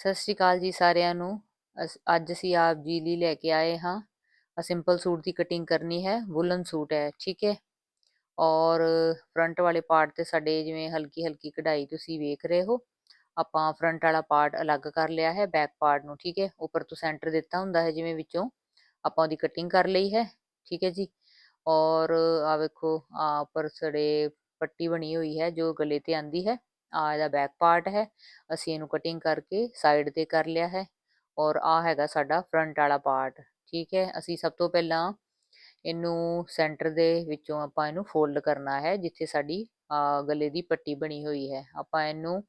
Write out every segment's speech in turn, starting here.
ਸਤਿ ਸ਼੍ਰੀ ਅਕਾਲ ਜੀ ਸਾਰਿਆਂ ਨੂੰ। ਅਸ- ਅੱਜ ਅਸੀਂ ਆਪ ਜੀ ਲਈ ਲੈ ਕੇ ਆਏ ਹਾਂ। ਆ ਸਿੰਪਲ ਸੂਟ ਦੀ ਕਟਿੰਗ ਕਰਨੀ ਹੈ ਵੁਲਨ ਸੂਟ ਹੈ, ਠੀਕ ਹੈ? ਔਰ ਫਰੰਟ ਵਾਲੇ ਪਾਰਟ ਤੇ ਸਾਡੇ ਜਿਵੇਂ ਹਲਕੀ ਹਲਕੀ ਕਢਾਈ ਤੁਸੀਂ ਵੇਖ ਰਹੇ ਹੋ। ਆਪਾਂ ਫਰੰਟ ਵਾਲਾ ਪਾਰਟ ਅਲੱਗ ਕਰ ਲਿਆ ਹੈ ਬੈਕ ਪਾਰਟ ਨੂੰ, ਠੀਕ ਹੈ? ਉੱਪਰ ਤੋਂ ਸੈਂਟਰ ਦਿੱਤਾ ਹੁੰਦਾ ਹੈ, ਜਿਵੇਂ ਵਿੱਚੋਂ। ਆਪਾਂ ਉਹਦੀ ਕਟਿੰਗ ਕਰ ਲਈ ਹੈ, ਠੀਕ ਹੈ ਜੀ? ਔਰ ਆ ਵੇਖੋ, ਆ ਉੱਪਰ ਸੜੇ ਪੱਟੀ ਬਣੀ ਹੋਈ ਹੈ, ਜੋ ਗਲੇ ਤੇ ਆਂਦੀ ਹੈ। ਆ ਇਹਦਾ ਬੈਕ ਪਾਰਟ ਹੈ, ਅਸੀਂ ਇਹਨੂੰ ਕਟਿੰਗ ਕਰਕੇ ਸਾਈਡ ਤੇ ਕਰ ਲਿਆ ਹੈ ਔਰ ਆ ਹੈਗਾ ਸਾਡਾ ਫਰੰਟ ਵਾਲਾ ਪਾਰਟ ਠੀਕ ਹੈ? ਅਸੀਂ ਸਭ ਤੋਂ ਪਹਿਲਾਂ ਇਹਨੂੰ ਸੈਂਟਰ ਦੇ ਵਿੱਚੋਂ ਆਪਾਂ ਇਹਨੂੰ ਫੋਲਡ ਕਰਨਾ ਹੈ, ਜਿੱਥੇ ਸਾਡੀ ਗਲੇ ਦੀ ਪੱਟੀ ਬਣੀ ਹੋਈ ਹੈ। ਆਪਾਂ ਇਹਨੂੰ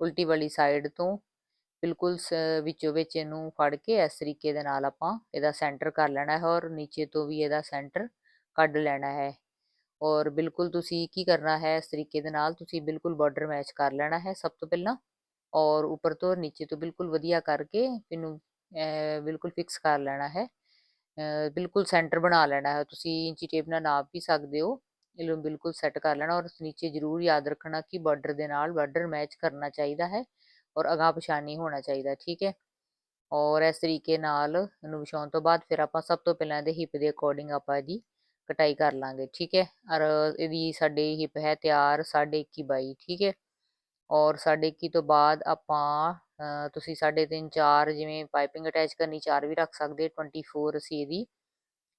ਉਲਟੀ ਵਾਲੀ ਸਾਈਡ ਤੋਂ ਬਿਲਕੁਲ ਸ- ਵਿੱਚੋਂ ਵਿੱਚ ਇਹਨੂੰ ਫੜ ਕੇ ਇਸ ਤਰੀਕੇ ਦੇ ਨਾਲ ਆਪਾਂ ਇਹਦਾ ਸੈਂਟਰ ਕਰ ਲੈਣਾ ਹੈ ਔਰ ਨੀਚੇ ਤੋਂ ਵੀ ਇਹਦਾ ਸੈਂਟਰ ਕੱਢ ਲੈਣਾ ਹੈ। ਔਰ ਬਿਲਕੁਲ ਤੁਸੀਂ ਕੀ ਕਰਨਾ ਹੈ, ਇਸ ਤਰੀਕੇ ਦੇ ਨਾਲ ਤੁਸੀਂ ਬਿਲਕੁਲ ਬਾਰਡਰ ਮੈਚ ਕਰ ਲੈਣਾ ਹੈ ਸਭ ਤੋਂ ਪਹਿਲਾਂ ਔਰ ਉੱਪਰ ਤੋਂ ਨੀਚੇ ਤੋਂ ਬਿਲਕੁਲ ਵਧੀਆ ਕਰਕੇ ਇਹਨੂੰ ਬਿਲਕੁਲ ਫਿਕਸ ਕਰ ਲੈਣਾ ਹੈ। ਬਿਲਕੁਲ ਸੈਂਟਰ ਬਣਾ ਲੈਣਾ ਹੈ। ਤੁਸੀਂ ਇੰਚੀ ਟੇਪ ਨਾਲ ਨਾਪ ਵੀ ਸਕਦੇ ਹੋ। ਇਹਨੂੰ ਬਿਲਕੁਲ ਸੈੱਟ ਕਰ ਲੈਣਾ ਔਰ ਨੀਚੇ ਜ਼ਰੂਰ ਯਾਦ ਰੱਖਣਾ ਕਿ ਬਾਰਡਰ ਦੇ ਨਾਲ ਬਾਰਡਰ ਮੈਚ ਕਰਨਾ ਚਾਹੀਦਾ ਹੈ ਔਰ ਅਗਾਂਹ ਪਿਛਾਂਹ ਹੋਣਾ ਚਾਹੀਦਾ, ਠੀਕ ਹੈ? ਔਰ ਇਸ ਤਰੀਕੇ ਨਾਲ ਇਹਨੂੰ ਵਿਛਾਉਣ ਤੋਂ ਬਾਅਦ ਫਿਰ ਆਪਾਂ ਸਭ ਤੋਂ ਪਹਿਲਾਂ ਇਹਦੇ ਹਿੱਪ ਦੇ ਅਕੋਰਡਿੰਗ ਆਪਾਂ ਜੀ ਕਟਾਈ ਕਰ ਲਾਂਗੇ ਠੀਕ ਹੈ ਔਰ ਇਹਦੀ ਸਾਡੇ ਹਿਪ ਹੈ ਤਿਆਰ 21.5 ਬਾਈ ਠੀਕ ਹੈ ਔਰ 21.5 ਤੋਂ ਬਾਅਦ ਆਪਾਂ ਅ, ਤੁਸੀਂ 3.5 4 ਜਿਵੇਂ ਪਾਈਪਿੰਗ ਅਟੈਚ ਕਰਨੀ 4 ਵੀ ਰੱਖ ਸਕਦੇ 24 ਅਸੀਂ ਇਹਦੀ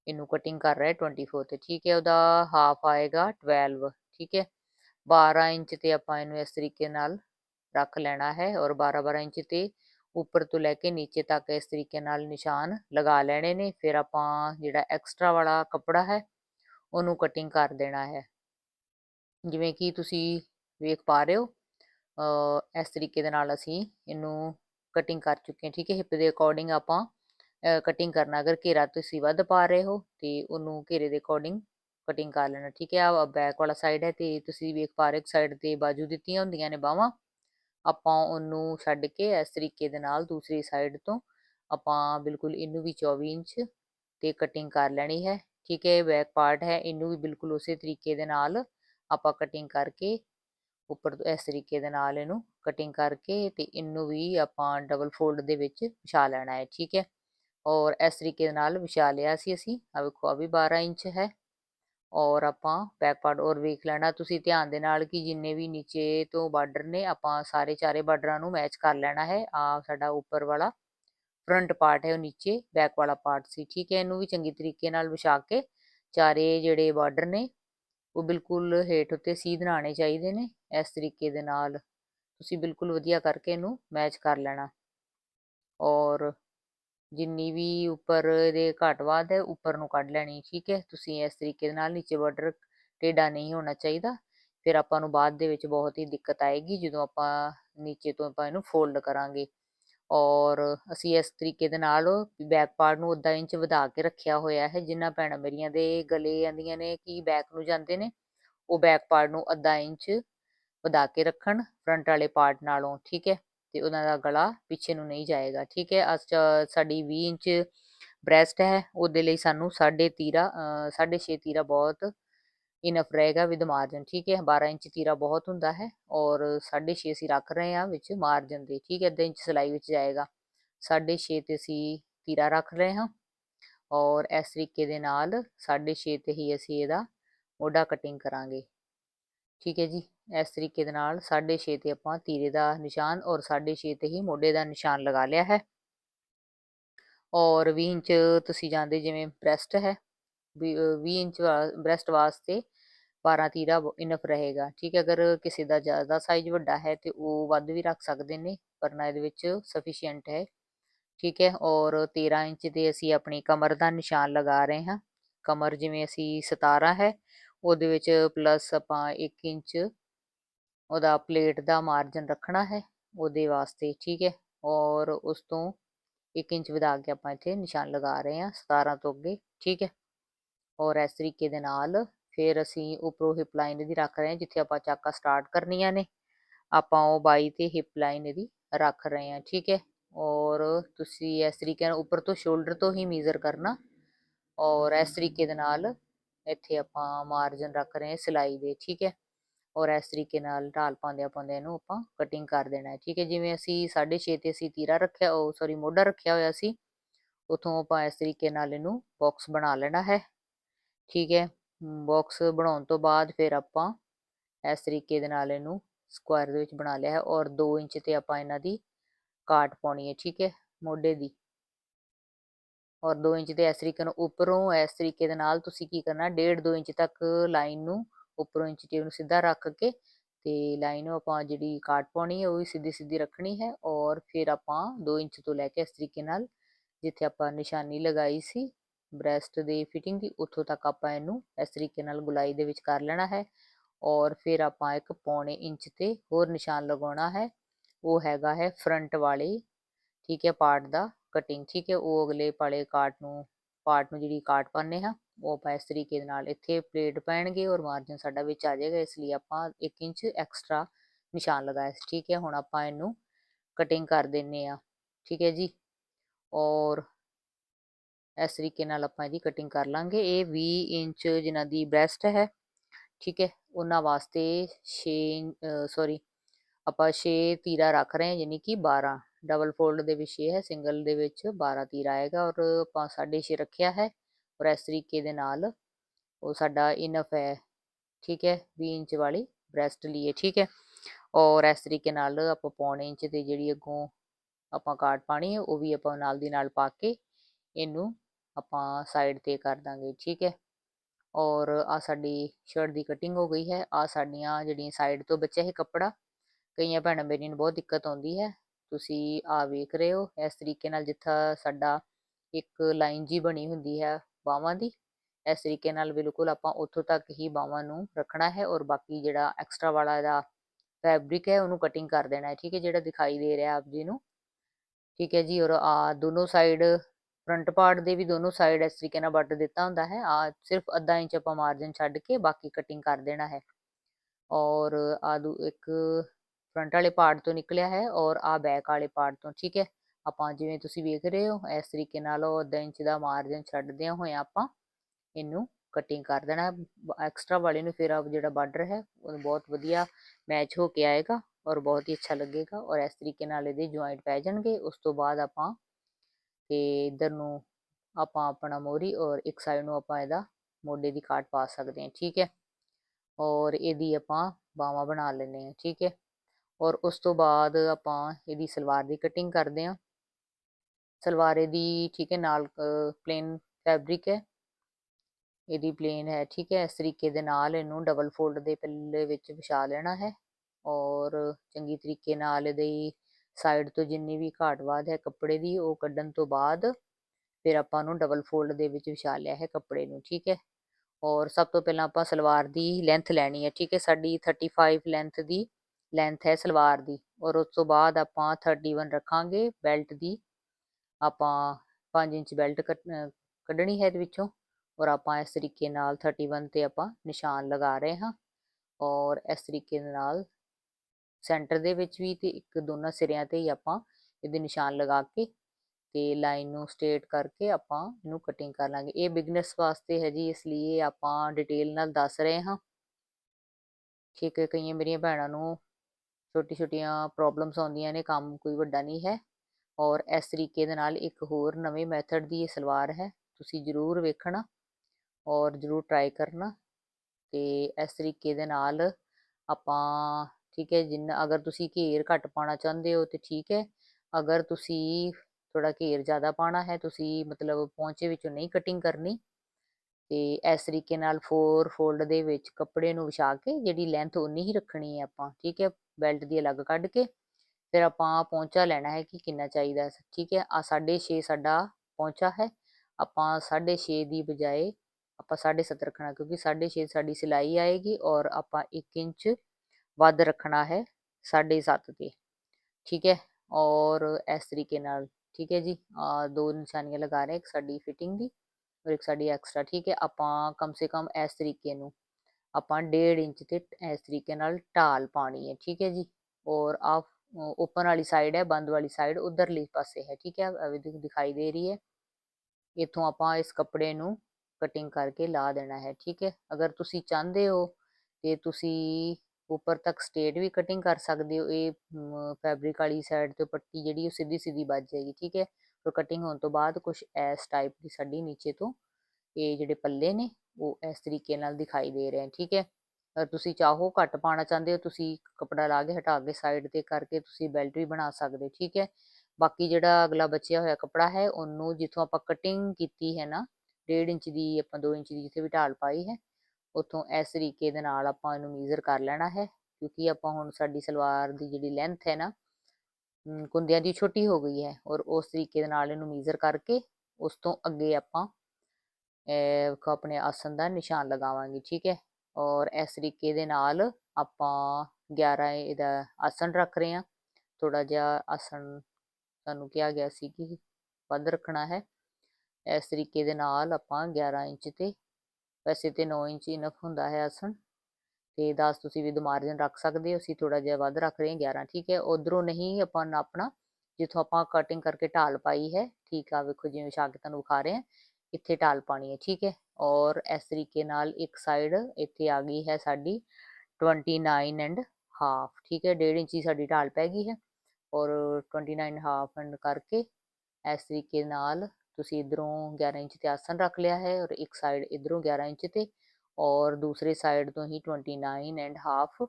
ਇਹਨੂੰ ਕਟਿੰਗ ਕਰ ਰਹੇ 24 ਤੇ ਠੀਕ ਹੈ ਉਹਦਾ ਹਾਫ ਆਏਗਾ 12 ਠੀਕ ਹੈ 12 ਇੰਚ ਤੇ ਆਪਾਂ ਇਹਨੂੰ ਇਸ ਤਰੀਕੇ ਨਾਲ ਰੱਖ ਲੈਣਾ ਹੈ ਔਰ 12 12 ਇੰਚ ਤੇ ਉੱਪਰ ਤੋਂ ਲੈ ਕੇ ਨੀਚੇ ਤੱਕ ਇਸ ਤਰੀਕੇ ਨਾਲ ਨਿਸ਼ਾਨ ਲਗਾ ਲੈਣੇ ਨੇ ਫਿਰ ਆਪਾਂ ਜਿਹੜਾ ਐਕਸਟਰਾ ਵਾਲਾ ਕੱਪੜਾ ਹੈ ਉਹਨੂੰ ਕਟਿੰਗ ਕਰ ਦੇਣਾ ਹੈ। ਜਿਵੇਂ ਕਿ ਤੁਸੀਂ ਵੇਖ ਪਾ ਰਹੇ ਹੋ ਇਸ ਤਰੀਕੇ ਦੇ ਨਾਲ ਅਸੀਂ ਇਹਨੂੰ ਕਟਿੰਗ ਕਰ ਚੁੱਕੇ ਹਾਂ, ਠੀਕ ਹੈ? ਹਿੱਪ ਦੇ ਅਕੋਰਡਿੰਗ ਆਪਾਂ ਕਟਿੰਗ ਕਰਨਾ, ਅਗਰ ਘੇਰਾ ਤੁਸੀਂ ਵੱਧ ਪਾ ਰਹੇ ਹੋ, ਤੇ ਉਹਨੂੰ ਘੇਰੇ ਦੇ ਅਕੋਰਡਿੰਗ ਕਟਿੰਗ ਕਰ ਲੈਣਾ, ਠੀਕ ਹੈ? ਆ ਬੈਕ ਵਾਲਾ ਸਾਈਡ ਹੈ ਤੇ ਤੁਸੀਂ ਵੇਖ ਪਾ ਰਹੇ ਹੋ ਸਾਈਡ ਤੇ ਬਾਜੂ ਦਿੱਤੀਆਂ ਹੁੰਦੀਆਂ ਨੇ ਬਾਹਾਂ। ਆਪਾਂ ਉਹਨੂੰ ਛੱਡ ਕੇ ਇਸ ਤਰੀਕੇ ਦੇ ਨਾਲ ਦੂਸਰੀ ਸਾਈਡ ਤੋਂ ਆਪਾਂ ਬਿਲਕੁਲ ਇਹਨੂੰ ਵੀ 24 ਇੰਚ ਤੇ ਕਟਿੰਗ ਕਰ ਲੈਣੀ ਹੈ। ਠੀਕ ਹੈ, ਇਹ ਬੈਕ ਪਾਰਟ ਹੈ, ਇਹਨੂੰ ਵੀ ਬਿਲਕੁਲ ਉਸੇ ਤਰੀਕੇ ਦੇ ਨਾਲ ਆਪਾਂ ਕਟਿੰਗ ਕਰਕੇ ਉੱਪਰ ਤੋਂ ਇਸ ਤਰੀਕੇ ਦੇ ਨਾਲ ਇਹਨੂੰ ਕਟਿੰਗ ਕਰਕੇ ਤੇ ਇਹਨੂੰ ਵੀ ਆਪਾਂ ਡਬਲ ਫੋਲਡ ਦੇ ਵਿੱਚ ਵਿਛਾ ਲੈਣਾ ਹੈ, ਠੀਕ ਹੈ। ਔਰ ਇਸ ਤਰੀਕੇ ਦੇ ਨਾਲ ਵਿਛਾ ਲਿਆ ਸੀ ਅਸੀਂ ਆ ਵੇਖੋ ਆ ਵੀ 12 ਇੰਚ ਹੈ। ਔਰ ਆਪਾਂ ਬੈਕ ਪਾਰਟ ਔਰ ਵੇਖ ਲੈਣਾ, ਤੁਸੀਂ ਧਿਆਨ ਦੇ ਨਾਲ ਕਿ ਜਿੰਨੇ ਵੀ ਨੀਚੇ ਤੋਂ ਬਾਰਡਰ ਨੇ, ਆਪਾਂ ਸਾਰੇ ਚਾਰੇ ਬਾਰਡਰਾਂ ਨੂੰ ਮੈਚ ਕਰ ਲੈਣਾ ਹੈ ਆ ਸਾਡਾ ਉੱਪਰ ਵਾਲਾ ਫਰੰਟ ਪਾਰਟ ਹੈ ਉਹ ਨੀਚੇ ਬੈਕ ਵਾਲਾ ਪਾਰਟ ਸੀ, ਠੀਕ ਹੈ, ਇਹਨੂੰ ਵੀ ਚੰਗੀ ਤਰੀਕੇ ਨਾਲ ਵਿਛਾ ਕੇ ਚਾਰੇ ਜਿਹੜੇ ਬਾਰਡਰ ਨੇ, ਉਹ ਬਿਲਕੁਲ ਹੇਠ ਉੱਤੇ ਸੀਧ ਆਉਣੇ ਚਾਹੀਦੇ ਨੇ, ਇਸ ਤਰੀਕੇ ਦੇ ਨਾਲ ਤੁਸੀਂ ਬਿਲਕੁਲ ਵਧੀਆ ਕਰਕੇ ਇਹਨੂੰ ਮੈਚ ਕਰ ਲੈਣਾ। ਔਰ ਜਿੰਨੀ ਵੀ ਉੱਪਰ ਦੇ ਘੱਟ ਵੱਧ ਹੈ, ਉੱਪਰ ਨੂੰ ਕੱਢ ਲੈਣੀ, ਠੀਕ ਹੈ, ਤੁਸੀਂ ਇਸ ਤਰੀਕੇ ਦੇ ਨਾਲ ਨੀਚੇ ਬਾਰਡਰ ਟੇਢਾ ਨਹੀਂ ਹੋਣਾ ਚਾਹੀਦਾ। ਫਿਰ ਆਪਾਂ ਨੂੰ ਬਾਅਦ ਦੇ ਵਿੱਚ ਬਹੁਤ ਹੀ ਦਿੱਕਤ ਆਏਗੀ ਜਦੋਂ ਆਪਾਂ ਨੀਚੇ ਤੋਂ ਆਪਾਂ ਇਹਨੂੰ ਫੋਲਡ ਕਰਾਂਗੇ। ਔਰ ਅਸੀਂ ਇਸ ਤਰੀਕੇ ਦੇ ਨਾਲ ਬੈਕ ਪਾਰਟ ਨੂੰ ਅੱਧਾ ਇੰਚ ਵਧਾ ਕੇ ਰੱਖਿਆ ਹੋਇਆ ਹੈ ਜਿਨ੍ਹਾਂ ਭੈਣਾਂ ਮੇਰੀਆਂ ਦੇ ਗਲੇ ਆਂਦੀਆਂ ਨੇ ਕਿ ਬੈਕ ਨੂੰ ਜਾਂਦੇ ਨੇ, ਉਹ ਬੈਕ ਪਾਰਟ ਨੂੰ ਅੱਧਾ ਇੰਚ ਵਧਾ ਕੇ ਰੱਖਣ, ਫਰੰਟ ਵਾਲੇ ਪਾਰਟ ਨਾਲੋਂ, ਠੀਕ ਹੈ? ਤੇ ਉਹਨਾਂ ਦਾ ਗਲਾ ਪਿੱਛੇ ਨੂੰ ਨਹੀਂ ਜਾਏਗਾ, ਠੀਕ ਹੈ? ਅੱਜ ਸਾਡੀ 20 ਇੰਚ ਬ੍ਰੈਸਟ ਹੈ, ਉਹਦੇ ਲਈ ਸਾਨੂੰ 3.5 ਤੀਰਾ 6.5 ਤੀਰਾ ਬਹੁਤ ਇਨਫ ਰਹੇਗਾ ਵਿਦ ਮਾਰਜਨ ਠੀਕ ਹੈ? 12 ਇੰਚ ਤੀਰਾ ਬਹੁਤ ਹੁੰਦਾ ਹੈ ਔਰ 6.5 ਅਸੀਂ ਰੱਖ ਰਹੇ ਹਾਂ ਵਿੱਚ ਮਾਰਜਨ ਦੇ, ਠੀਕ ਹੈ? ਅੱਧਾ ਇੰਚ ਸਿਲਾਈ ਵਿੱਚ ਜਾਏਗਾ। 6.5 ਤੇ ਅਸੀਂ ਤੀਰਾ ਰੱਖ ਰਹੇ ਹਾਂ ਔਰ ਇਸ ਤਰੀਕੇ ਦੇ ਨਾਲ 6.5 ਤੇ ਹੀ ਅਸੀਂ ਇਹਦਾ ਮੋਢਾ ਕਟਿੰਗ ਕਰਾਂਗੇ। ਠੀਕ ਹੈ ਜੀ? ਇਸ ਤਰੀਕੇ ਦੇ ਨਾਲ 6.5 ਤੇ ਆਪਾਂ ਤੀਰੇ ਦਾ ਨਿਸ਼ਾਨ ਔਰ 6.5 ਤੇ ਹੀ ਮੋਢੇ ਦਾ ਨਿਸ਼ਾਨ ਲਗਾ ਲਿਆ ਹੈ। ਔਰ 20 ਇੰਚ ਤੁਸੀਂ ਜਾਣਦੇ ਜਿਵੇਂ ਬ੍ਰੈਸਟ ਹੈ 20 ਇੰਚ ਬ੍ਰੈਸਟ ਵਾਸਤੇ 12 ਤੀਰਾ ਇਨਫ ਰਹੇਗਾ। ਠੀਕ ਹੈ, ਅਗਰ ਕਿਸੇ ਦਾ ਜ਼ਿਆਦਾ ਸਾਈਜ਼ ਵੱਡਾ ਹੈ ਤੇ ਉਹ ਵੱਧ ਵੀ ਰੱਖ ਸਕਦੇ ਨੇ, ਪਰ ਨਾ ਇਹਦੇ ਵਿੱਚ ਸਫੀਸ਼ੀਐਂਟ ਹੈ। ਠੀਕ ਹੈ, ਔਰ 13 ਇੰਚ ਤੇ ਅਸੀਂ ਆਪਣੀ ਕਮਰ ਦਾ ਨਿਸ਼ਾਨ ਲਗਾ ਰਹੇ ਹਾਂ। ਕਮਰ ਜਿਵੇਂ ਅਸੀਂ 17 ਹੈ, ਉਹਦੇ ਵਿੱਚ ਪਲੱਸ ਆਪਾਂ 1 ਇੰਚ ਉਹਦਾ ਪਲੇਟ ਦਾ ਮਾਰਜਨ ਰੱਖਣਾ ਹੈ ਉਹਦੇ ਵਾਸਤੇ। ਠੀਕ ਹੈ, ਔਰ ਉਸ ਤੋਂ 1 ਇੰਚ ਵਧਾ ਕੇ ਆਪਾਂ ਇੱਥੇ ਨਿਸ਼ਾਨ ਲਗਾ ਰਹੇ ਹਾਂ 17 ਤੋਂ ਅੱਗੇ। ਠੀਕ ਹੈ, ਔਰ ਇਸ ਤਰੀਕੇ ਦੇ ਨਾਲ ਫਿਰ ਅਸੀਂ ਉੱਪਰੋਂ ਹਿਪ ਲਾਈਨ ਦੀ ਰੱਖ ਰਹੇ ਹਾਂ, ਜਿੱਥੇ ਆਪਾਂ ਚਾਕਾ ਸਟਾਰਟ ਕਰਨੀਆਂ ਨੇ। ਆਪਾਂ ਉਹ ਬਾਈ ਤੇ ਹਿਪ ਲਾਈਨ ਇਹਦੀ ਰੱਖ ਰਹੇ ਹਾਂ, ਠੀਕ ਹੈ? ਔਰ ਤੁਸੀਂ ਇਸ ਤਰੀਕੇ ਨਾਲ ਉੱਪਰ ਤੋਂ ਸ਼ੋਲਡਰ ਤੋਂ ਹੀ ਮੇਜ਼ਰ ਕਰਨਾ। ਔਰ ਇਸ ਤਰੀਕੇ ਦੇ ਨਾਲ ਇੱਥੇ ਆਪਾਂ ਮਾਰਜਨ ਰੱਖ ਰਹੇ ਹਾਂ ਸਿਲਾਈ ਦੇ, ਠੀਕ ਹੈ? ਔਰ ਇਸ ਤਰੀਕੇ ਨਾਲ ਢਾਲ ਪਾਉਂਦਿਆਂ ਪਾਉਂਦਿਆਂ ਇਹਨੂੰ ਆਪਾਂ ਕਟਿੰਗ ਕਰ ਦੇਣਾ ਹੈ ਠੀਕ ਹੈ? ਜਿਵੇਂ ਅਸੀਂ 6.5 ਤੇ ਅਸੀਂ ਤੀਰਾ ਰੱਖਿਆ, ਉਹ ਸੌਰੀ ਮੋਢਾ ਰੱਖਿਆ ਹੋਇਆ ਸੀ, ਉਥੋਂ ਆਪਾਂ ਇਸ ਤਰੀਕੇ ਨਾਲ ਇਹਨੂੰ ਬਾਕਸ ਬਣਾ ਲੈਣਾ ਹੈ, ਠੀਕ ਹੈ? ਬਾਕਸ ਬਣਾਉਣ ਤੋਂ ਬਾਅਦ ਫਿਰ ਆਪਾਂ ਇਸ ਤਰੀਕੇ ਦੇ ਨਾਲ ਇਹਨੂੰ ਸਕੁਆਇਰ ਦੇ ਵਿੱਚ ਬਣਾ ਲਿਆ ਹੈ ਔਰ 2 ਇੰਚ ਤੇ ਆਪਾਂ ਇਹਨਾਂ ਦੀ ਕਾਟ ਪਾਉਣੀ ਹੈ, ਠੀਕ ਹੈ, ਮੋਢੇ ਦੀ। ਔਰ 2 ਇੰਚ ਦੇ ਇਸ ਤਰੀਕੇ ਨਾਲ ਉੱਪਰੋਂ ਇਸ ਤਰੀਕੇ ਦੇ ਨਾਲ ਤੁਸੀਂ ਕੀ ਕਰਨਾ 1.5 2 ਇੰਚ ਤੱਕ ਲਾਈਨ ਨੂੰ ਉੱਪਰੋਂ ਇੰਚ ਟੇਪ ਨੂੰ ਸਿੱਧਾ ਰੱਖ ਕੇ ਤੇ ਲਾਈਨ ਨੂੰ ਆਪਾਂ ਜਿਹੜੀ ਕਾਟ ਪਾਉਣੀ ਹੈ ਉਹ ਵੀ ਸਿੱਧੀ ਸਿੱਧੀ ਰੱਖਣੀ ਹੈ ਔਰ ਫਿਰ ਆਪਾਂ 2 ਇੰਚ ਤੋਂ ਲੈ ਕੇ ਇਸ ਤਰੀਕੇ ਨਾਲ ਜਿੱਥੇ ਆਪਾਂ ਨਿਸ਼ਾਨੀ ਲਗਾਈ ਸੀ ਬ੍ਰੈਸਟ ਦੀ ਫਿਟਿੰਗ ਦੀ, ਉੱਥੋਂ ਤੱਕ ਆਪਾਂ ਇਹਨੂੰ ਇਸ ਤਰੀਕੇ ਨਾਲ ਗੁਲਾਈ ਦੇ ਵਿੱਚ ਕਰ ਲੈਣਾ ਹੈ ਔਰ ਫਿਰ ਆਪਾਂ ਇੱਕ ਪੌਣੇ ਇੰਚ ਤੇ ਹੋਰ ਨਿਸ਼ਾਨ ਲਗਾਉਣਾ ਹੈ, ਉਹ ਹੈਗਾ ਹੈ ਫਰੰਟ ਵਾਲੇ, ਠੀਕ ਹੈ ਪਾਰਟ ਦਾ ਕਟਿੰਗ ਠੀਕ ਹੈ, ਉਹ ਅਗਲੇ ਪਾਲੇ ਕਾਟ ਨੂੰ ਪਾਰਟ ਨੂੰ ਜਿਹੜੀ ਕਾਟ ਪਾਣੇ ਹਾਂ, ਉਹ ਆਪਾਂ ਇਸ ਤਰੀਕੇ ਦੇ ਨਾਲ ਇੱਥੇ ਪਲੇਟ ਪੈਣਗੇ ਔਰ ਮਾਰਜਨ ਸਾਡਾ ਵਿੱਚ ਆ ਜਾਏਗਾ, ਇਸ ਲਈ ਆਪਾਂ 1 ਇੰਚ ਐਕਸਟਰਾ ਨਿਸ਼ਾਨ ਲਗਾਇਆ ਠੀਕ ਹੈ, ਹੁਣ ਆਪਾਂ ਇਹਨੂੰ ਕਟਿੰਗ ਕਰ ਦਿੰਨੇ ਆ ਠੀਕ ਹੈ ਜੀ, ਔਰ ਇਸ ਤਰੀਕੇ ਨਾਲ ਆਪਾਂ ਇਹਦੀ ਕਟਿੰਗ ਕਰ ਲਾਂਗੇ। ਇਹ 20 ਇੰਚ ਜਿਨ੍ਹਾਂ ਦੀ ਬ੍ਰੈਸਟ ਹੈ, ਠੀਕ ਹੈ, ਉਹਨਾਂ ਵਾਸਤੇ 6 ਸੌਰੀ ਆਪਾਂ 6 ਤੀਰਾ ਰੱਖ ਰਹੇ ਹਾਂ, ਯਾਨੀ ਕਿ 12 ਡਬਲ ਫੋਲਡ ਦੇ ਵਿੱਚ 6 ਹੈ ਸਿੰਗਲ ਦੇ ਵਿੱਚ 12 ਤੀਰਾ ਆਏਗਾ ਔਰ ਆਪਾਂ 6.5 ਰੱਖਿਆ ਹੈ ਔਰ ਇਸ ਤਰੀਕੇ ਦੇ ਨਾਲ ਉਹ ਸਾਡਾ ਇਨਫ ਹੈ, ਠੀਕ ਹੈ 20 ਇੰਚ ਵਾਲੀ ਬ੍ਰੈਸਟ ਲਈ ਠੀਕ ਹੈ। ਔਰ ਇਸ ਤਰੀਕੇ ਨਾਲ ਆਪਾਂ ਪੌਣੇ ਇੰਚ ਤੇ ਜਿਹੜੀ ਅੱਗੋਂ ਆਪਾਂ ਕਾਟ ਪਾਣੀ ਹੈ, ਉਹ ਵੀ ਆਪਾਂ ਨਾਲ ਦੀ ਨਾਲ ਪਾ ਕੇ ਇਹਨੂੰ ਆਪਾਂ ਸਾਈਡ ਤੇ ਕਰ ਦਾਂਗੇ, ਠੀਕ ਹੈ? ਔਰ ਆ ਸਾਡੀ ਸ਼ਰਟ ਦੀ ਕਟਿੰਗ ਹੋ ਗਈ ਹੈ। ਆ ਸਾਡੀਆਂ ਜਿਹੜੀਆਂ ਸਾਈਡ ਤੋਂ ਬਚਿਆ ਹੈ ਕੱਪੜਾ, ਕਈਆਂ ਭੈਣਾਂ ਮੇਰੀਆਂ ਨੂੰ ਬਹੁਤ ਦਿੱਕਤ ਆਉਂਦੀ ਹੈ। ਤੁਸੀਂ ਆ ਵੇਖ ਰਹੇ ਹੋ, ਇਸ ਤਰੀਕੇ ਨਾਲ ਜਿੱਥਾ ਸਾਡਾ ਇੱਕ ਲਾਈਨ ਜੀ ਬਣੀ ਹੁੰਦੀ ਹੈ ਬਾਹਾਂ ਦੀ, ਇਸ ਤਰੀਕੇ ਨਾਲ ਬਿਲਕੁਲ ਆਪਾਂ ਉੱਥੋਂ ਤੱਕ ਹੀ ਬਾਹਾਂ ਨੂੰ ਰੱਖਣਾ ਹੈ ਔਰ ਬਾਕੀ ਜਿਹੜਾ ਐਕਸਟਰਾ ਵਾਲਾ ਦਾ ਫੈਬਰਿਕ ਹੈ ਉਹਨੂੰ ਕਟਿੰਗ ਕਰ ਦੇਣਾ ਹੈ, ਠੀਕ ਹੈ? ਜਿਹੜਾ ਦਿਖਾਈ ਦੇ ਰਿਹਾ ਆਪ ਜੀ ਨੂੰ, ਠੀਕ ਹੈ ਜੀ? ਔਰ ਆ ਦੋਨੋਂ ਸਾਈਡ ਫਰੰਟ ਪਾਰਟ ਦੇ ਵੀ ਦੋਨੋਂ ਸਾਈਡ ਇਸ ਤਰੀਕੇ ਨਾਲ ਵੱਟ ਦਿੱਤਾ ਹੁੰਦਾ ਹੈ। ਆ ਸਿਰਫ ਅੱਧਾ ਇੰਚ ਆਪਾਂ ਮਾਰਜਨ ਛੱਡ ਕੇ ਬਾਕੀ ਕਟਿੰਗ ਕਰ ਦੇਣਾ ਹੈ। ਔਰ ਆ ਇੱਕ ਫਰੰਟ ਵਾਲੇ ਪਾਰਟ ਤੋਂ ਨਿਕਲਿਆ ਹੈ ਔਰ ਆ ਬੈਕ ਵਾਲੇ ਪਾਰਟ ਤੋਂ, ਠੀਕ ਹੈ? ਆਪਾਂ ਜਿਵੇਂ ਤੁਸੀਂ ਵੇਖ ਰਹੇ ਹੋ, ਇਸ ਤਰੀਕੇ ਨਾਲ ਉਹ ਅੱਧਾ ਇੰਚ ਦਾ ਮਾਰਜਨ ਛੱਡਦਿਆਂ ਹੋਏ ਆਪਾਂ ਇਹਨੂੰ ਕਟਿੰਗ ਕਰ ਦੇਣਾ ਐਕਸਟਰਾ ਵਾਲੇ ਨੂੰ ਫਿਰ ਆ ਜਿਹੜਾ ਬਾਰਡਰ ਹੈ ਉਹ ਬਹੁਤ ਵਧੀਆ ਮੈਚ ਹੋ ਕੇ ਆਏਗਾ ਔਰ ਬਹੁਤ ਹੀ ਅੱਛਾ ਲੱਗੇਗਾ ਔਰ ਇਸ ਤਰੀਕੇ ਨਾਲ ਇਹਦੇ ਜੁਆਇੰਟ ਪੈ ਜਾਣਗੇ। ਉਸ ਤੋਂ ਬਾਅਦ ਆਪਾਂ ਤੇ ਇਧਰ ਨੂੰ ਆਪਾਂ ਆਪਣਾ ਮੋਰੀ ਔਰ ਇੱਕ ਸਾਈਡ ਨੂੰ ਆਪਾਂ ਇਹਦਾ ਮੋਢੇ ਦੀ ਕਾਟ ਪਾ ਸਕਦੇ ਹਾਂ, ਠੀਕ ਹੈ? ਔਰ ਇਹਦੀ ਆਪਾਂ ਬਾਵਾ ਬਣਾ ਲੈਨੇ ਹਾਂ, ਠੀਕ ਹੈ? ਔਰ ਉਸ ਤੋਂ ਬਾਅਦ ਆਪਾਂ ਇਹਦੀ ਸਲਵਾਰ ਦੀ ਕਟਿੰਗ ਕਰਦੇ ਹਾਂ। ਸਲਵਾਰ ਇਹਦੀ, ਠੀਕ ਹੈ, ਨਾਲ ਪਲੇਨ ਫੈਬਰਿਕ ਹੈ। ਇਹਦੀ ਪਲੇਨ ਹੈ, ਠੀਕ ਹੈ? ਇਸ ਤਰੀਕੇ ਦੇ ਨਾਲ ਇਹਨੂੰ ਡਬਲ ਫੋਲਡ ਦੇ ਪੱਲੇ ਵਿੱਚ ਵਿਛਾ ਲੈਣਾ ਹੈ। ਔਰ ਚੰਗੀ ਤਰੀਕੇ ਨਾਲ ਇਹਦੇ ਸਾਈਡ ਤੋਂ ਜਿੰਨੀ ਵੀ ਘਾਟ ਘਾਟਵਾਦ ਹੈ ਕੱਪੜੇ ਦੀ, ਉਹ ਕੱਢਣ ਤੋਂ ਬਾਅਦ ਫਿਰ ਆਪਾਂ ਨੂੰ ਡਬਲ ਫੋਲਡ ਦੇ ਵਿੱਚ ਵਿਛਾ ਲਿਆ ਹੈ ਕੱਪੜੇ ਨੂੰ, ਠੀਕ ਹੈ? ਔਰ ਸਭ ਤੋਂ ਪਹਿਲਾਂ ਆਪਾਂ ਸਲਵਾਰ ਦੀ ਲੈਂਥ ਲੈਣੀ ਹੈ, ਠੀਕ ਹੈ? ਸਾਡੀ 35 ਲੈਂਥ ਦੀ ਲੈਂਥ ਹੈ ਸਲਵਾਰ ਦੀ, ਔਰ ਉਸ ਤੋਂ ਬਾਅਦ ਆਪਾਂ 31 ਰੱਖਾਂਗੇ ਬੈਲਟ ਦੀ, ਆਪਾਂ 5 ਇੰਚ ਬੈਲਟ ਕੱਢਣੀ ਹੈ ਇਹਦੇ ਵਿੱਚੋਂ, ਔਰ ਆਪਾਂ ਇਸ ਤਰੀਕੇ ਨਾਲ 31 ਤੇ ਆਪਾਂ ਨਿਸ਼ਾਨ ਲਗਾ ਰਹੇ ਹਾਂ, ਔਰ ਇਸ ਤਰੀਕੇ ਨਾਲ ਸੈਂਟਰ ਦੇ ਵਿੱਚ ਵੀ ਤੇ ਇੱਕ ਦੋਨਾਂ ਸਿਰਿਆਂ ਤੇ ਹੀ ਆਪਾਂ ਇਹਦੇ ਨਿਸ਼ਾਨ ਲਗਾ ਕੇ ਤੇ ਲਾਈਨ ਨੂੰ ਸਟ੍ਰੇਟ ਕਰਕੇ ਆਪਾਂ ਇਹਨੂੰ ਕਟਿੰਗ ਕਰ ਲਾਂਗੇ। ਇਹ ਬਿਗਨਸ ਵਾਸਤੇ ਹੈ ਜੀ, ਇਸ ਲਈ ਆਪਾਂ ਡਿਟੇਲ ਨਾਲ ਦੱਸ ਰਹੇ ਹਾਂ ਠੀਕ ਹੈ ਕਈਆਂ ਮੇਰੀਆਂ ਭੈਣਾਂ ਨੂੰ ਛੋਟੀ ਛੋਟੀਆਂ ਪ੍ਰੋਬਲਮਸ ਆਉਂਦੀਆਂ ਨੇ, ਕੰਮ ਕੋਈ ਵੱਡਾ ਨਹੀਂ ਹੈ ਔਰ ਇਸ ਤਰੀਕੇ ਦੇ ਨਾਲ ਇੱਕ ਹੋਰ ਨਵੇਂ ਮੈਥਡ ਦੀ ਇਹ ਸਲਵਾਰ ਹੈ, ਤੁਸੀਂ ਜ਼ਰੂਰ ਵੇਖਣਾ ਔਰ ਜ਼ਰੂਰ ਟਰਾਈ ਕਰਨਾ ਤੇ ਇਸ ਤਰੀਕੇ ਦੇ ਨਾਲ ਆਪਾਂ ਠੀਕ ਹੈ, ਜਿੰਨਾ ਅਗਰ ਤੁਸੀਂ ਘੇਰ ਘੱਟ ਪਾਉਣਾ ਚਾਹੁੰਦੇ ਹੋ ਤੇ ਠੀਕ ਹੈ, ਅਗਰ ਤੁਸੀਂ ਥੋੜਾ ਘੇਰ ਜ਼ਿਆਦਾ ਪਾਣਾ ਹੈ, ਤੁਸੀਂ ਮਤਲਬ ਪੌਂਚੇ ਵਿੱਚੋਂ ਨਹੀਂ ਕਟਿੰਗ ਕਰਨੀ ਤੇ ਇਸ ਤਰੀਕੇ ਨਾਲ 4 ਫੋਲਡ ਦੇ ਵਿੱਚ ਕੱਪੜੇ ਨੂੰ ਵਿਛਾ ਕੇ ਜਿਹੜੀ ਲੈਂਥ ਉਨੀ ਹੀ ਰੱਖਣੀ ਹੈ ਆਪਾਂ, ਠੀਕ ਹੈ ਬੈਲਟ ਦੀ ਅਲੱਗ ਕੱਢ ਕੇ ਫਿਰ ਆਪਾਂ ਪੌਂਚਾ ਲੈਣਾ ਹੈ ਕਿ ਕਿੰਨਾ ਚਾਹੀਦਾ ਠੀਕ ਹੈ ਆ 6.5 ਸਾਡਾ ਪੌਂਚਾ ਹੈ, ਆਪਾਂ 6.5 ਦੀ ਬਜਾਏ ਆਪਾਂ 7.5 ਰੱਖਣਾ ਕਿਉਂਕਿ 6.5 ਸਾਡੀ ਸਿਲਾਈ ਆਏਗੀ ਔਰ ਆਪਾਂ 1 ਇੰਚ ਵੱਧ ਰੱਖਣਾ ਹੈ 7.5 ਤੇ, ਠੀਕ ਹੈ? ਔਰ ਇਸ ਤਰੀਕੇ ਨਾਲ, ਠੀਕ ਹੈ ਜੀ? ਦੋ ਨਿਸ਼ਾਨੀਆਂ ਲਗਾ ਰਹੇ ਇੱਕ ਸਾਡੀ ਫਿਟਿੰਗ ਦੀ ਔਰ ਇੱਕ ਸਾਡੀ ਐਕਸਟਰਾ ਠੀਕ ਹੈ? ਆਪਾਂ ਕਮ ਸੇ ਕਮ ਇਸ ਤਰੀਕੇ ਨੂੰ, ਆਪਾਂ 1.5 ਇੰਚ ਤੇ ਇਸ ਤਰੀਕੇ ਨਾਲ ਢਾਲ ਪਾਣੀ ਹੈ, ਠੀਕ ਹੈ ਜੀ? ਔਰ ਆ ਓਪਨ ਵਾਲੀ ਸਾਈਡ ਹੈ, ਬੰਦ ਵਾਲੀ ਸਾਈਡ ਉਧਰਲੀ ਪਾਸੇ ਹੈ, ਠੀਕ ਹੈ? ਅभी ਦਿਖਾਈ ਦੇ ਰਹੀ ਹੈ। ਇਥੋਂ ਆਪਾਂ ਇਸ ਕੱਪੜੇ ਨੂੰ ਕਟਿੰਗ ਕਰਕੇ ਲਾ ਦੇਣਾ ਹੈ, ਠੀਕ ਹੈ? ਅਗਰ ਤੁਸੀਂ ਚਾਹੁੰਦੇ ਹੋ ਤੇ ਤੁਸੀਂ ਉੱਪਰ ਤੱਕ ਸਟੇਟ ਵੀ ਕਟਿੰਗ ਕਰ ਸਕਦੇ ਹੋ, ਇਹ ਫੈਬਰਿਕ ਵਾਲੀ ਸਾਈਡ ਤੋਂ ਪੱਟੀ ਜਿਹੜੀ ਉਹ ਸਿੱਧੀ ਸਿੱਧੀ ਵੱਜ ਜਾਏਗੀ, ਠੀਕ ਹੈ? ਫਿਰ ਕਟਿੰਗ ਹੋਣ ਤੋਂ ਬਾਅਦ ਕੁਝ ਇਸ ਟਾਈਪ ਦੀ ਸਾਡੀ ਨੀਚੇ ਤੋਂ ਇਹ ਜਿਹੜੇ ਪੱਲੇ ਨੇ, ਉਹ ਇਸ ਤਰੀਕੇ ਨਾਲ ਦਿਖਾਈ ਦੇ ਰਹੇ ਹਨ, ਠੀਕ ਹੈ? ਤੁਸੀਂ ਚਾਹੋ ਘੱਟ ਪਾਣਾ ਚਾਹੁੰਦੇ ਹੋ, ਤੁਸੀਂ ਕੱਪੜਾ ਲਾ ਕੇ ਹਟਾ ਕੇ ਸਾਈਡ ਤੇ ਕਰਕੇ ਤੁਸੀਂ ਬੈਲਟ ਵੀ ਬਣਾ ਸਕਦੇ ਹੋ, ਠੀਕ ਹੈ? ਬਾਕੀ ਜਿਹੜਾ ਅਗਲਾ ਬਚਿਆ ਹੋਇਆ ਕੱਪੜਾ ਹੈ, ਉਹਨੂੰ ਜਿੱਥੋਂ ਆਪਾਂ ਕਟਿੰਗ ਕੀਤੀ ਹੈ ਨਾ 1.5 ਇੰਚ ਦੀ ਆਪਾਂ 2 ਇੰਚ ਦੀ ਜਿੱਥੇ ਵੀ ਢਾਲ ਪਾਈ ਹੈ ਉੱਥੋਂ ਇਸ ਤਰੀਕੇ ਦੇ ਨਾਲ ਆਪਾਂ ਇਹਨੂੰ ਮੇਜ਼ਰ ਕਰ ਲੈਣਾ ਹੈ, ਕਿਉਂਕਿ ਆਪਾਂ ਹੁਣ ਸਾਡੀ ਸਲਵਾਰ ਦੀ ਜਿਹੜੀ ਲੈਂਥ ਹੈ ਨਾ ਕੁੰਦਿਆਂ ਦੀ ਛੋਟੀ ਹੋ ਗਈ ਹੈ ਔਰ ਉਸ ਤਰੀਕੇ ਦੇ ਨਾਲ ਇਹਨੂੰ ਮੇਜ਼ਰ ਕਰਕੇ ਉਸ ਤੋਂ ਅੱਗੇ ਆਪਾਂ ਆਪਣੇ ਆਸਨ ਦਾ ਨਿਸ਼ਾਨ ਲਗਾਵਾਂਗੇ, ਠੀਕ ਹੈ? ਔਰ ਇਸ ਤਰੀਕੇ ਦੇ ਨਾਲ ਆਪਾਂ 11 ਇਹਦਾ ਆਸਨ ਰੱਖ ਰਹੇ ਹਾਂ ਥੋੜਾ ਜਿਹਾ ਆਸਨ ਸਾਨੂੰ ਕਿਹਾ ਗਿਆ ਸੀ ਕਿ ਵੱਧ ਰੱਖਣਾ ਹੈ। ਇਸ ਤਰੀਕੇ ਦੇ ਨਾਲ ਆਪਾਂ 11 ਇੰਚ ਤੇ ਵੈਸੇ ਤੇ 9 ਇੰਚ ਇਨਫ ਹੁੰਦਾ ਹੈ ਆਸਣ। ਤੇ 10 ਤੁਸੀਂ ਵਿਦ ਮਾਰਜਨ ਰੱਖ ਸਕਦੇ ਹੋ, ਅਸੀਂ ਥੋੜਾ ਜਿਹਾ ਵੱਧ ਰੱਖ ਰਹੇ ਹਾਂ 11 ਠੀਕ ਹੈ। ਉਧਰੋਂ ਨਹੀਂ ਆਪਾਂ ਨਾਪਣਾ ਜਿੱਥੋਂ ਆਪਾਂ ਕਟਿੰਗ ਕਰਕੇ ਢਾਲ ਪਾਈ ਹੈ, ਠੀਕ ਆ, ਵੇਖੋ ਜਿਵੇਂ ਵਿਛਾ ਕੇ ਤੁਹਾਨੂੰ ਵਿਖਾ ਰਹੇ ਹਾਂ, ਇੱਥੇ ਢਾਲ ਪਾਣੀ ਹੈ, ਠੀਕ ਹੈ। ਔਰ ਇਸ ਤਰੀਕੇ ਨਾਲ ਇੱਕ ਸਾਈਡ ਇੱਥੇ ਆ ਗਈ ਹੈ ਸਾਡੀ 29 ਐਂਡ ਹਾਫ ਠੀਕ ਹੈ। 1.5 ਇੰਚੀ ਸਾਡੀ ਢਾਲ ਪੈ ਗਈ ਹੈ। ਔਰ 29 ਹਾਫ ਐਂਡ ਕਰਕੇ ਇਸ ਤਰੀਕੇ ਨਾਲ ਤੁਸੀਂ ਇਧਰੋਂ 11 ਇੰਚ ਤੇ ਆਸਨ ਰੱਖ ਲਿਆ ਹੈ ਔਰ ਇੱਕ ਸਾਈਡ ਇਧਰੋਂ 11 ਇੰਚ ਤੇ ਔਰ ਦੂਸਰੇ ਸਾਈਡ ਤੋਂ ਹੀ 29 ਐਂਡ ਹਾਫ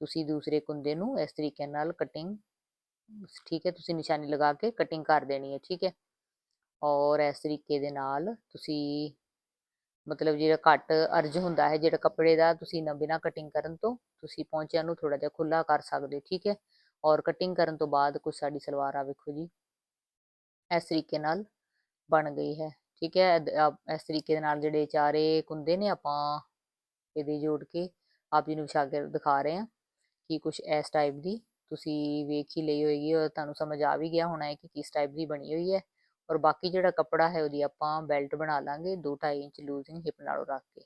ਤੁਸੀਂ ਦੂਸਰੇ ਕੁੰਦੇ ਨੂੰ ਇਸ ਤਰੀਕੇ ਨਾਲ ਕਟਿੰਗ ਠੀਕ ਹੈ, ਤੁਸੀਂ ਨਿਸ਼ਾਨੀ ਲਗਾ ਕੇ ਕਟਿੰਗ ਕਰ ਦੇਣੀ ਹੈ, ਠੀਕ ਹੈ। ਔਰ ਇਸ ਤਰੀਕੇ ਦੇ ਨਾਲ ਤੁਸੀਂ ਮਤਲਬ ਜਿਹੜਾ ਘੱਟ ਅਰਜ ਹੁੰਦਾ ਹੈ, ਜਿਹੜਾ ਕੱਪੜੇ ਦਾ ਤੁਸੀਂ ਨਾ ਬਿਨਾ ਕਟਿੰਗ ਕਰਨ ਤੋਂ ਤੁਸੀਂ ਪਹੁੰਚਿਆਂ ਨੂੰ ਥੋੜਾ ਜਿਹਾ ਖੁੱਲਾ ਕਰ ਸਕਦੇ ਹੋ, ਠੀਕ ਹੈ। ਔਰ ਕਟਿੰਗ ਕਰਨ ਤੋਂ ਬਾਅਦ ਕੁਝ ਸਾਡੀ ਸਲਵਾਰ ਆ ਵੇਖੋ ਜੀ। ਇਸ ਤਰੀਕੇ ਨਾਲ ਬਣ ਗਈ ਹੈ, ਠੀਕ ਹੈ ਇਸ ਤਰੀਕੇ ਦੇ ਨਾਲ ਜਿਹੜੇ ਚਾਰੇ ਕੁੰਦੇ ਨੇ ਆਪਾਂ ਇਹਦੇ ਜੋੜ ਕੇ ਆਪ ਜੀ ਨੂੰ ਵਿਛਾ ਕੇ ਦਿਖਾ ਰਹੇ ਹਾਂ ਕਿ ਕੁਝ ਇਸ ਟਾਈਪ ਦੀ ਤੁਸੀਂ ਵੇਖ ਹੀ ਲਈ ਹੋਏਗੀ ਔਰ ਤੁਹਾਨੂੰ ਸਮਝ ਆ ਵੀ ਗਿਆ ਹੋਣਾ ਹੈ ਕਿ ਕਿਸ ਟਾਈਪ ਦੀ ਬਣੀ ਹੋਈ ਹੈ ਔਰ ਬਾਕੀ ਜਿਹੜਾ ਕੱਪੜਾ ਹੈ ਉਹਦੀ ਆਪਾਂ ਬੈਲਟ ਬਣਾ ਲਾਂਗੇ 2.5 ਇੰਚ ਲੂਜ਼ਿੰਗ ਹਿਪ ਨਾਲੋਂ ਰੱਖ ਕੇ।